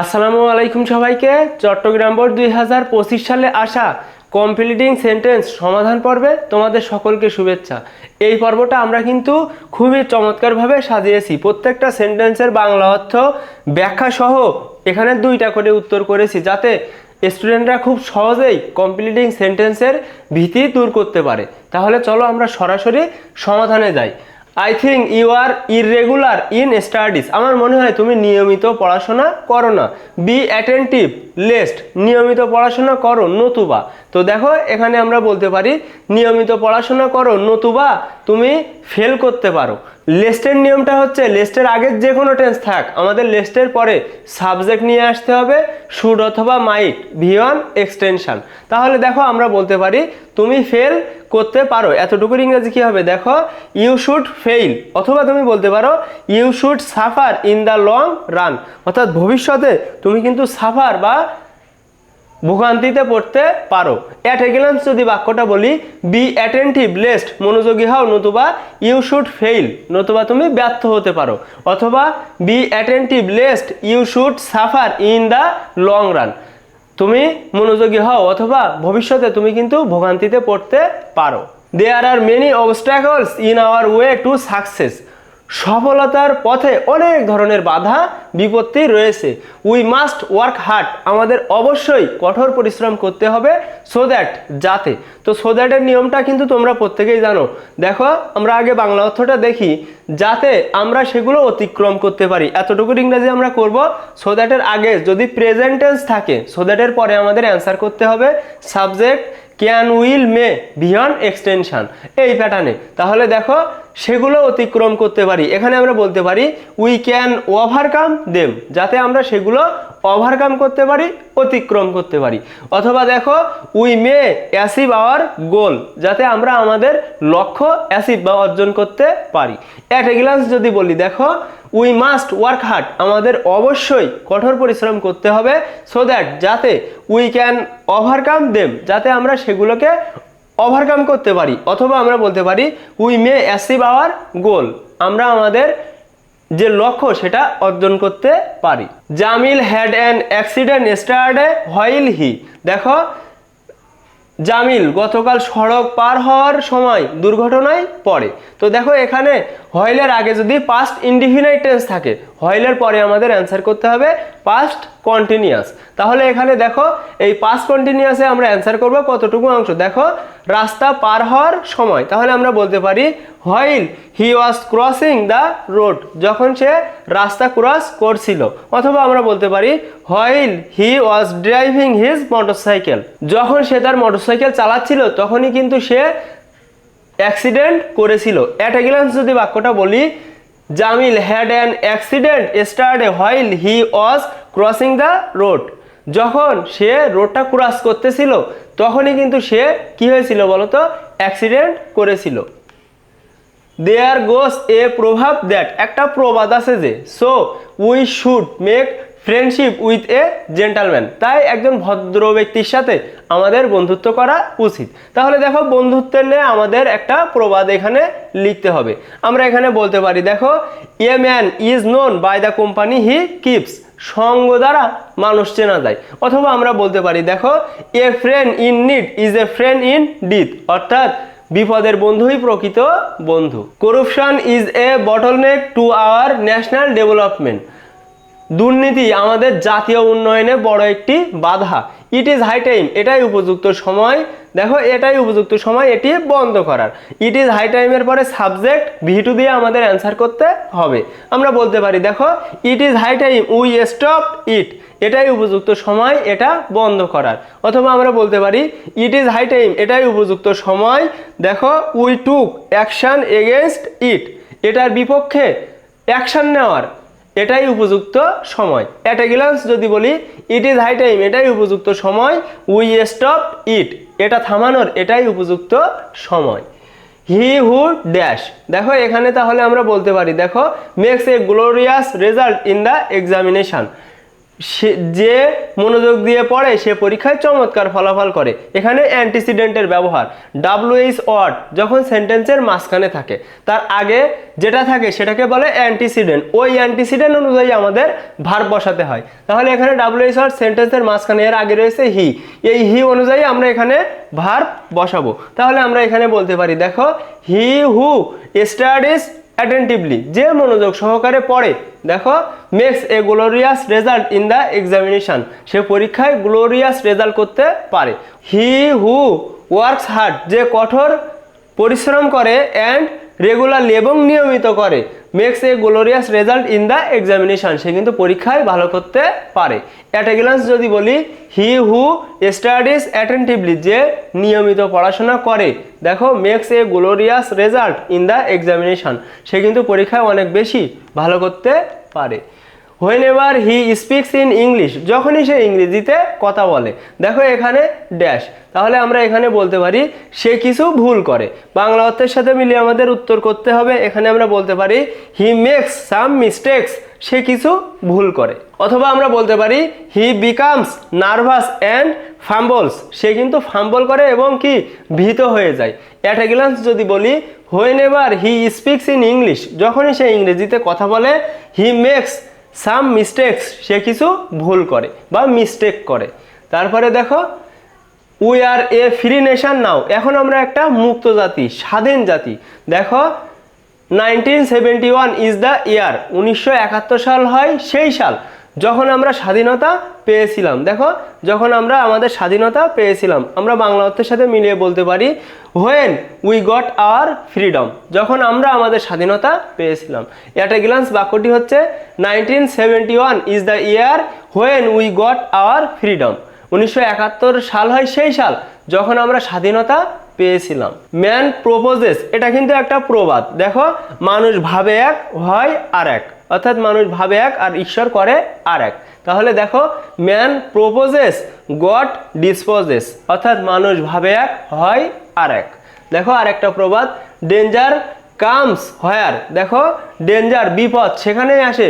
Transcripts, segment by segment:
আসসালামু আলাইকুম সবাইকে। চট্টগ্রাম বোর্ড দুই হাজার পঁচিশ সালে আসা কমপ্লিটিং সেন্টেন্স সমাধান পর্বে তোমাদের সকলকে শুভেচ্ছা। এই পর্বটা আমরা কিন্তু খুবই চমৎকারভাবে সাজিয়েছি। প্রত্যেকটা সেন্টেন্সের বাংলা অর্থ ব্যাখ্যা সহ এখানে দুইটা করে উত্তর করেছি যাতে স্টুডেন্টরা খুব সহজেই কমপ্লিটিং সেন্টেন্সের ভীতি দূর করতে পারে। তাহলে চলো আমরা সরাসরি সমাধানে যাই। I think you are irregular in studies আমার মনে হয় তুমি নিয়মিত পড়াশোনা করো না। বি অ্যাটেন্টিভ লেস্ট নিয়মিত পড়াশোনা করো, নতুবা। তো দেখো, এখানে আমরা বলতে পারি, নিয়মিত পড়াশোনা করো, নতুবা তুমি ফেল করতে পারো। লেস্টের নিয়মটা হচ্ছে লেস্টের আগের যে কোনো টেন্স থাক, আমাদের লেস্টের পরে সাবজেক্ট নিয়ে আসতে হবে শুড অথবা মাইট ভিওয়ান এক্সটেনশান তাহলে দেখো, আমরা বলতে পারি, তুমি ফেল করতে পারো। এতটুকুর ইংরেজি কী হবে? দেখো ইউ শুড ফেইল অথবা তুমি বলতে পারো you should suffer in the long run অর্থাৎ ভবিষ্যতে তুমি কিন্তু সাফার বা ভোগান্তিতে পড়তে পারো। অ্যাট এগেলেন্স যদি বাক্যটা বলি বি অ্যাটেন্টিভ লেস্ট মনোযোগী হও, নতুবা ইউ শুড ফেইল নতুবা তুমি ব্যর্থ হতে পারো। অথবা be attentive lest you should suffer in the long run তুমি মনোযোগী হও, অথবা ভবিষ্যতে তুমি কিন্তু ভোগান্তিতে পড়তে পারো। There are many obstacles in our way to success সফলতার পথে অনেক ধরনের বাধা, বিপত্তি রয়েছে। উই মাস্ট ওয়ার্ক হার্ড আমাদের অবশ্যই কঠোর পরিশ্রম করতে হবে সো দ্যাট যাতে। তো সো দ্যাটের নিয়মটা কিন্তু তোমরা প্রত্যেকেই জানো। দেখো, আমরা আগে বাংলা অর্থটা দেখি। যাতে আমরা সেগুলো অতিক্রম করতে পারি। এতটুকু ইংরাজি আমরা করব সো দ্যাটের আগে যদি প্রেজেন্টেন্স থাকে সো দ্যাটের পরে আমাদের অ্যান্সার করতে হবে। Subject can will may beyond extension এই প্যাটার্নে তাহলে দেখো, সেগুলো অতিক্রম করতে পারি। এখানে আমরা বলতে পারি উই ক্যান ওভারকাম দেম যাতে আমরা সেগুলো ওভারকাম করতে পারি, অতিক্রম করতে পারি। অথবা দেখো উই মে অ্যাসিভ আওয়ার গোল যাতে আমরা আমাদের লক্ষ্য অ্যাসিভ বা অর্জন করতে পারি। অ্যাট এ যদি বলি, দেখো উই মাস্ট ওয়ার্ক হার্ড আমাদের অবশ্যই কঠোর পরিশ্রম করতে হবে সো দ্যাট যাতে উই ক্যান ওভারকাম দেম যাতে আমরা সেগুলোকে ওভারকাম করতে পারি। অথবা আমরা বলতে পারি উই মে অ্যাসিভ আওয়ার গোল আমরা আমাদের যে লক্ষ্য সেটা অর্জন করতে পারি। Jamil had an accident yesterday while he দেখো, জামিল গতকাল সড়ক পার হওয়ার সময় দুর্ঘটনায় পড়ে। তো দেখো এখানে হয়েলের আগে যদি পাস্ট ইন্ডিফিনাইটেন্স থাকে হয়েলের পরে আমাদের অ্যান্সার করতে হবে পাস্ট কন্টিনিউয়াস তাহলে এখানে দেখো, এই পাস কন্টিনিউয়াসে আমরা অ্যান্সার করব কতটুকু অংশ। দেখো, রাস্তা পার হওয়ার সময়, তাহলে আমরা বলতে পারি while he was crossing the road যখন সে রাস্তা ক্রস করছিল, অথবা আমরা বলতে পারি while he was driving his motorcycle যখন সে তার মোটরসাইকেল চালাচ্ছিল, তখনই কিন্তু সে অ্যাক্সিডেন্ট করেছিল। অ্যাট এ যদি বাক্যটা বলি, Jamil had an accident yesterday while he was crossing the road যখন সে রোডটা ক্রস করতেছিল, তখনই কিন্তু সে কি হয়েছিল বলতো? অ্যাক্সিডেন্ট করেছিল। দেয়ার গোস এ প্রভাব দ্যাট একটা প্রবাদ আছে যে so we should make friendship with a gentleman তাই একজন ভদ্র ব্যক্তির সাথে আমাদের বন্ধুত্ব করা উচিত। তাহলে দেখো, বন্ধুত্বের নিয়ে আমাদের একটা প্রবাদ এখানে লিখতে হবে। আমরা এখানে বলতে পারি, দেখো a man is known by the company he keeps সঙ্গ দ্বারা মানুষ চেনা যায়। অথবা আমরা বলতে পারি, দেখো a friend in need is a friend in deed অর্থাৎ বিপদের বন্ধুই প্রকৃত বন্ধু। Corruption is a bottleneck to our national development দুর্নীতি আমাদের জাতীয় উন্নয়নে বড় একটি বাধা। ইট ইজ হাই টাইম এটাই উপযুক্ত সময়। দেখো, এটাই উপযুক্ত সময়, এটি বন্ধ করার। ইট ইজ হাই টাইমের পরে সাবজেক্ট ভিটু দিয়ে আমাদের অ্যান্সার করতে হবে। আমরা বলতে পারি, দেখো it is high time we stop it এটাই উপযুক্ত সময়, এটা বন্ধ করার। অথবা আমরা বলতে পারি ইট ইজ হাই টাইম এটাই উপযুক্ত সময়। দেখো we took action against it এটার বিপক্ষে অ্যাকশন নেওয়ার। এটাই উপযুক্ত সময়। অ্যাট এ গ্লান্স যদি বলি ইট ইজ হাই টাইম এটাই উপযুক্ত সময় উই স্টপ ইট এটা থামানোর এটাই উপযুক্ত সময়। হি হু ড্যাশ দেখো এখানে তাহলে আমরা বলতে পারি, দেখো makes a glorious result in the examination সে, যে মনোযোগ দিয়ে পড়ে, সে পরীক্ষায় চমৎকার ফলাফল করে। এখানে অ্যান্টিসিডেন্টের ব্যবহার। ডাব্লিউএইচ ওয়ার্ড যখন সেন্টেন্সের মাঝখানে থাকে, তার আগে যেটা থাকে সেটাকে বলে অ্যান্টিসিডেন্ট। ওই অ্যান্টিসিডেন্ট অনুযায়ী আমাদের ভার বসাতে হয়। তাহলে এখানে ডাব্লিউএইচ ওয়ার্ড সেন্টেন্সের মাঝখানে, এর আগে রয়েছে হি এই হি অনুযায়ী আমরা এখানে ভার বসাবো। তাহলে আমরা এখানে বলতে পারি, দেখো হি হু স্টাডিজ অ্যাটেন্টিভলি যে মনোযোগ সহকারে পড়ে। দেখো makes a glorious result in the examination সে পরীক্ষায় গ্লোরিয়াস রেজাল্ট করতে পারে। হি হু ওয়ার্কস হার্ড যে কঠোর পরিশ্রম করে অ্যান্ড রেগুলারলি এবং নিয়মিত করে makes a glorious result in the examination সে কিন্তু পরীক্ষায় ভালো করতে পারে। অ্যাট এ গ্লান্স যদি বলি হি হু স্টাডিজ অ্যাটেন্টিভলি যে নিয়মিত পড়াশোনা করে, দেখো makes a glorious result in the examination সে কিন্তু পরীক্ষায় অনেক বেশি ভালো করতে পারে। Whenever he speaks in English যখনই সে ইংরেজিতে কথা বলে, দেখো এখানে ড্যাশ তাহলে আমরা এখানে বলতে পারি সে কিছু ভুল করে। বাংলা অর্থের সাথে মিলিয়ে আমাদের উত্তর করতে হবে, এখানে আমরা বলতে পারি হি মেক্স সাম মিস্টেক্স সে কিছু ভুল করে। অথবা আমরা বলতে পারি he becomes nervous and fumbles সে কিন্তু ফাম্বল করে এবং কি? ভীত হয়ে যায়। অ্যাট গ্লান্স যদি বলি whenever he speaks in English যখনই সে ইংরেজিতে কথা বলে হি মেক্স সাম মিস্টেক্স সে কিছু ভুল করে বা মিস্টেক করে। তারপরে দেখো we are a free nation now এখন আমরা একটা মুক্ত জাতি, স্বাধীন জাতি। দেখো nineteen seventy one is the year উনিশশো একাত্তর সাল হয় সেই সাল। যখন আমরা স্বাধীনতা পেয়েছিলাম, দেখো, যখন আমরা আমাদের স্বাধীনতা পেয়েছিলাম, আমরা বাংলা অর্থের সাথে মিলিয়ে বলতে পারি when we got our freedom যখন আমরা আমাদের স্বাধীনতা পেয়েছিলাম। অ্যাট এ গ্লান্স বাক্যটি হচ্ছে nineteen seventy one is the year when we got our freedom উনিশশো একাত্তর সাল হয় সেই সাল যখন আমরা স্বাধীনতা পেয়েছিলাম। ম্যান প্রপোজেস এটা কিন্তু একটা প্রবাদ। দেখো, মানুষ ভাবে এক, হয় আর এক। অর্থাৎ মানুষ ভাবে এক আর ঈশ্বর করে আর এক। তাহলে দেখো ম্যান প্রপোজেস গড ডিসপোজেস অর্থাৎ মানুষ ভাবে এক, হয় আর এক। দেখো আর একটা প্রবাদ ডেঞ্জার কামস হয়ার দেখো ডেঞ্জার বিপদ, সেখানেই আসে,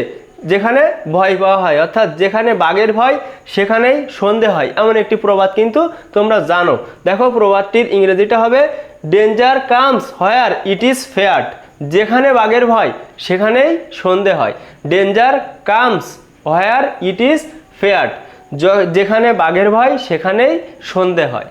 যেখানে ভয় পাওয়া হয়। অর্থাৎ যেখানে বাঘের ভয়, সেখানেই সন্ধে হয়। এমন একটি প্রবাদ কিন্তু তোমরা জানো। দেখো প্রবাদটির ইংরেজিটা হবে danger comes where it is feared যেখানে বাঘের ভয়, সেখানেই সন্ধে হয়। Danger comes where it is feared যেখানে বাঘের ভয়, সেখানেই সন্ধে হয়।